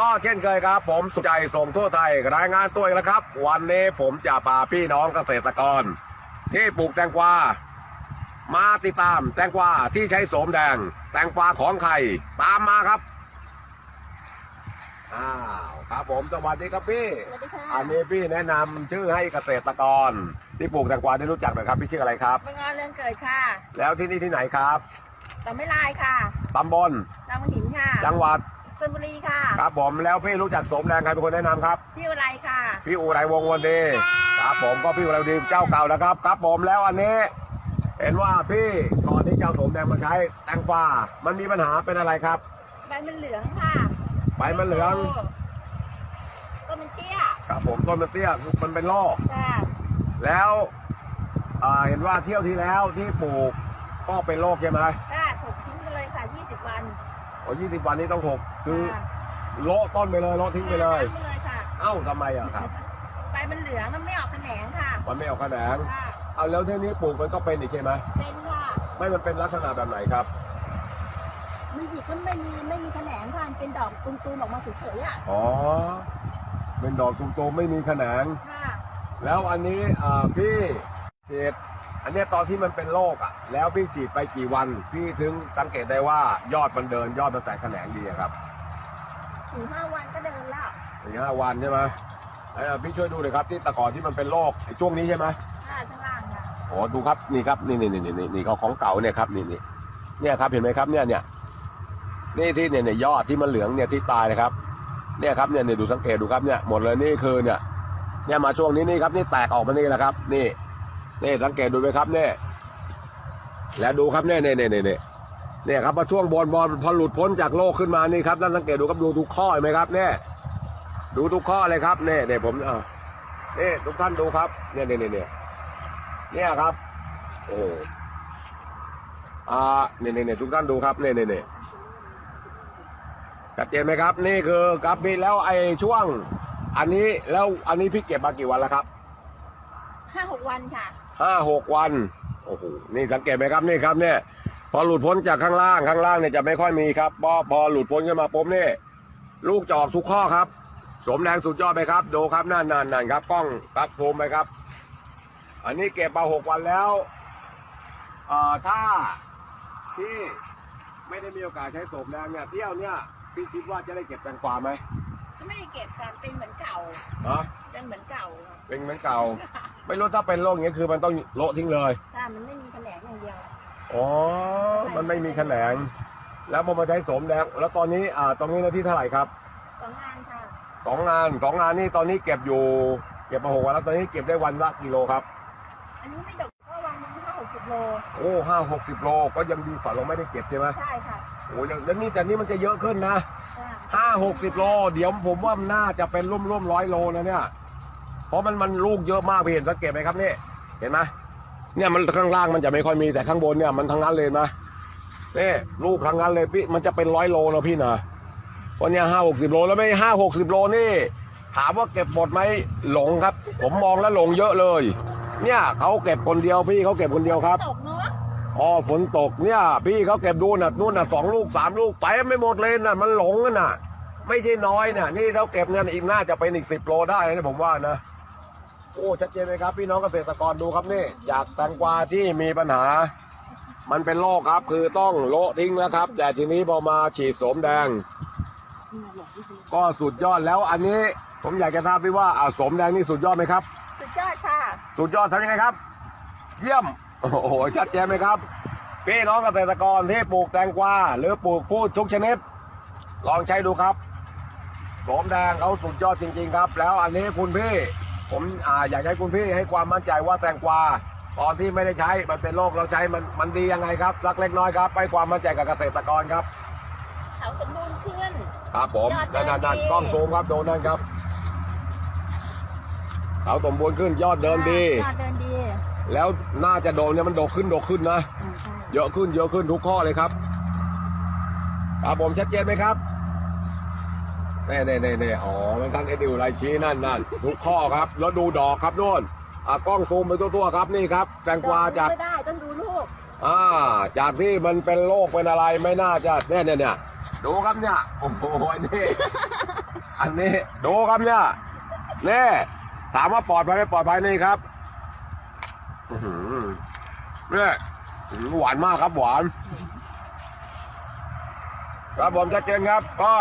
ก็เช่นเคยครับ ผมสุใจส่งทั่วไทยรายงานตัวอีกแล้วครับ วันนี้ผมจะพาพี่น้องเกษตรกร ที่ปลูกแตงกวามาติดตามแตงกวาที่ใช้โสมแดง แตงกวาของใครตามมาครับอ้าวครับผมสวัสดีครับพี่ สวัสดีค่ะอันนี้พี่แนะนำชื่อให้เกษตรกร ที่ปลูกแตงกวาได้รู้จักหน่อยครับ พี่ชื่ออะไรครับ บังออนเรือนเกิดค่ะแล้วที่นี่ที่ไหนครับต่อไม่ลายค่ะตำบลลำหินค่ะ จังหวัด ชลบุรีค่ะ ครับผมแล้วพี่รู้จักโสมแดงใครเป็นคนแนะนำครับ พี่อะไรค่ะ พี่อุไรวงศ์วันดีครับผมก็พี่อุไรวงศ์วันดีเจ้าเก่านะครับครับผมแล้วอันนี้ เห็นว่าพี่ก่อนที่เจ้าโสมแดงมาใช้แตงกวามันมีปัญหาเป็นอะไรครับ ใบมันเหลืองค่ะใบมันเหลือง ก็มันเตี้ยครับผมต้นมันเตี้ยมันเป็นโรคค่ะแล้วอ่าเห็นว่าเที่ยวที่แล้วที่ปลูกก็เป็นโรคใช่ไหมค่ะถูกทิ้งไปเลยค่ะ 20 วัน โอ้ยี่สิบวันนี้ต้องถก คือค่ะโละต้นไปเลยโละทิ้งไปเลย ทิ้งไปเลยค่ะ เอ้าทำไมอะครับ ใบมันเหลืองมันไม่ออกแขนงค่ะมันไม่ออกแขนงค่ะเอาแล้วที่นี้ปลูกมันก็เป็นอีกใช่ไหมเป็นค่ะไม่มันเป็นลักษณะแบบไหนครับ มันหยิกมันไม่มีไม่มีแขนงค่ะมันเป็นดอกตูมๆออกมาเฉยๆอะอ๋อ เป็นดอกตุ่มๆไม่มีแขนง ค่ะ แล้วอันนี้อ่าพี่ฉีด อันเนี้ยตอนที่มันเป็นโรคอะ แล้วพี่ฉีดไปกี่วัน พี่ถึงสังเกตได้ว่ายอดมันเดินยอดมันแตกแขนงดีอะครับสี่ห้าวันก็เดินแล้วสี่ห้าวันใช่ไหมเอ้ยพี่ช่วยดูหน่อยครับที่แตะก่อนที่มันเป็นโรคไอ้ช่วงนี้ใช่ไหมค่ะข้างล่างค่ะโอ้ดูครับนี่ครับนี่นี่นี่นี่นี่เขาของเก่าเนี่ยครับนี่นี่เนี่ยครับเห็นไหมครับเนี่ยเนี่ยนี่ที่เนี่ยเนี่ยยอดที่มันเหลืองเนี่ยที่ตายนะครับ เนี่ยครับเนี่ยเนี่ยดูสังเกตดูครับเนี่ยหมดเลยนี่คือเนี่ย เนี่ยมาช่วงนี้นี่ครับนี่แตกออกมานี่แหละครับ นี่ นี่สังเกตดูไหมครับเนี่ยแล้วดูครับเนี่ยเนี่ยเนี่ยเนี่ยเนี่ยครับพอช่วงบอลบอลพอหลุดพ้นจากโลกขึ้นมานี่ครับนั่นสังเกตดูครับดูทุกข้อไหมครับเนี่ยดูทุกข้อเลยครับเนี่ยเนี่ยผมอ่านี่ทุกท่านดูครับเนี่ยเนี่ยเนี่ยเนี่ยเนี่ยครับโอ้โหอ่าเนี่ยเนี่ยเน่ทุกท่านดูครับเนี่ยเนี่ยเนี่ยชัดเจนไหมครับ นี่คือกราฟพี่แล้วไอ้ช่วง อันนี้แล้วอันนี้พี่เก็บมากี่วันแล้วครับ ห้าหกวันค่ะ ห้าหกวัน โอ้โห นี่สังเกตไหมครับนี่ครับเนี่ย พอหลุดพ้นจากข้างล่างข้างล่างเนี่ยจะไม่ค่อยมีครับพอพอหลุดพ้นขึ้นมาปุ๊บนี่ลูกจอกทุกข้อครับ สมแดงสุดยอดไหมครับ ดูครับนั่นนั่นนั่นครับกล้องครับซูมไปครับ อันนี้เก็บมาหกวันแล้วเอ่อถ้าที่ไม่ได้มีโอกาสใช้สมแดงเนี่ยเที่ยวเนี่ยพี่คิดว่าจะได้เก็บแตงกวาไหมก็ไม่ได้เก็บค่ะเป็นเหมือนเก่าฮะเป็นเหมือนเก่าค่ะเป็นเหมือนเก่า ไม่รู้ถ้าเป็นโรคอย่างนี้คือมันต้องโละทิ้งเลย ถ้ามันไม่มีแขนงอย่างเดียว อ๋อ มันไม่มีแขนง แล้วพอมาใช้โสมแดง แล้วตอนนี้อ่าตรงนี้หนาที่เท่าไหร่ครับสองงานค่ะสองงานสองงานนี่ตอนนี้เก็บอยู่ เก็บมาหกวันแล้วตอนนี้เก็บได้วันละกิโลครับ อันนี้ไม่ดกก็วางมันห้าหกสิบโล โอ้ห้าหกสิบโลก็ยังดีฝ่าเราไม่ได้เก็บใช่ไหมใช่ค่ะโอ้ยังแล้วนี่แต่นี่มันจะเยอะขึ้นนะใช่ห้าหกสิบโล เดี๋ยวผมว่ามันน่าจะเป็นร่วมร่วมร้อยโลนะเนี่ย เพราะมันมันลูกเยอะมากพี่เห็นสังเกตไหมครับนี่เห็นไหมเนี่ยมันข้างล่างมันจะไม่ค่อยมีแต่ข้างบนเนี่ยมันทั้งนั้นเลยนะนี่ลูกทั้งนั้นเลยพี่มันจะเป็นร้อยโลนะพี่นะเพราะเนี่ยห้าหกสิบโลแล้วไม่ห้าหกสิบโลนี่ ถามว่าเก็บหมดไหมหลงครับ ผมมองแล้วหลงเยอะเลย เนี่ยเขาเก็บคนเดียวพี่เขาเก็บคนเดียวครับตกเนาะอ๋อฝนตกเนี่ย พี่เขาเก็บดูน่ะนู่นน่ะสองลูกสามลูกไปไม่หมดเลยน่ะ มันหลงกันน่ะ ไม่ใช่น้อยน่ะ นี่เขาเก็บเงินอีกน่าจะเป็นอีกสิบโลได้นะผมว่านะ โอ้ชัดเจนไหมครับ พี่น้องเกษตรกรดูครับนี่จากแตงกวาที่มีปัญหา มันเป็นโรคครับ คือต้องโละทิ้งแล้วครับ แต่ทีนี้พอมาฉีดโสมแดง ก็สุดยอดแล้วอันนี้ผมอยากจะทราบพี่ว่าอ่าโสมแดงนี่สุดยอดไหมครับ สุดยอดค่ะ สุดยอดทำยังไงครับ เยี่ยม โอ้โหชัดเจนไหมครับ พี่น้องเกษตรกรที่ปลูกแตงกวาหรือปลูกพืชทุกชนิด ลองใช้ดูครับโสมแดงเขาสุดยอดจริง ๆ ครับ แล้วอันนี้คุณพี่ ผมอ่าอยากให้คุณพี่ให้ความมั่นใจว่าแตงกวาตอนที่ไม่ได้ใช้มันเป็นโรคเราใช้มันมันดียังไงครับสักเล็กน้อยครับให้ความมั่นใจกับเกษตรกรครับเขาสมบูรณ์ขึ้นครับผมยอดเดินั่นนนั่นดีกล้องซูมครับโดนนั่นครับเขาสมบูรณ์ขึ้นยอดเดินดียอดเดินดี แล้วน่าจะโดนเนี่ยมันโดดขึ้นโดดขึ้นนะอืมใช่เยอะขึ้นเยอะขึ้นทุกข้อเลยครับครับผมชัดเจนไหมครับ เน่เน่เน่เน่อ๋อมันทั้งเอดิวไรชี้นั่นนั่นทุกข้อครับ แล้วดูดอกครับโน่นอ่ากล้องซูมไปทั่วๆครับนี่ครับแตงกวาจาก ไม่ได้ต้องดูลูกอ่า จากที่มันเป็นโรคเป็นอะไรไม่น่าจะเนี่ยเนี่ยเนี่ยดูครับเนี่ยโอ้โหนี่อันนี้ดูครับเนี่ยนี่ถามว่าปลอดภัยไม่ปลอดภัยนี่ครับอื้อหือเนี่ยอื้อหือหวานมากครับหวาน ครับผมชัดเจนครับก็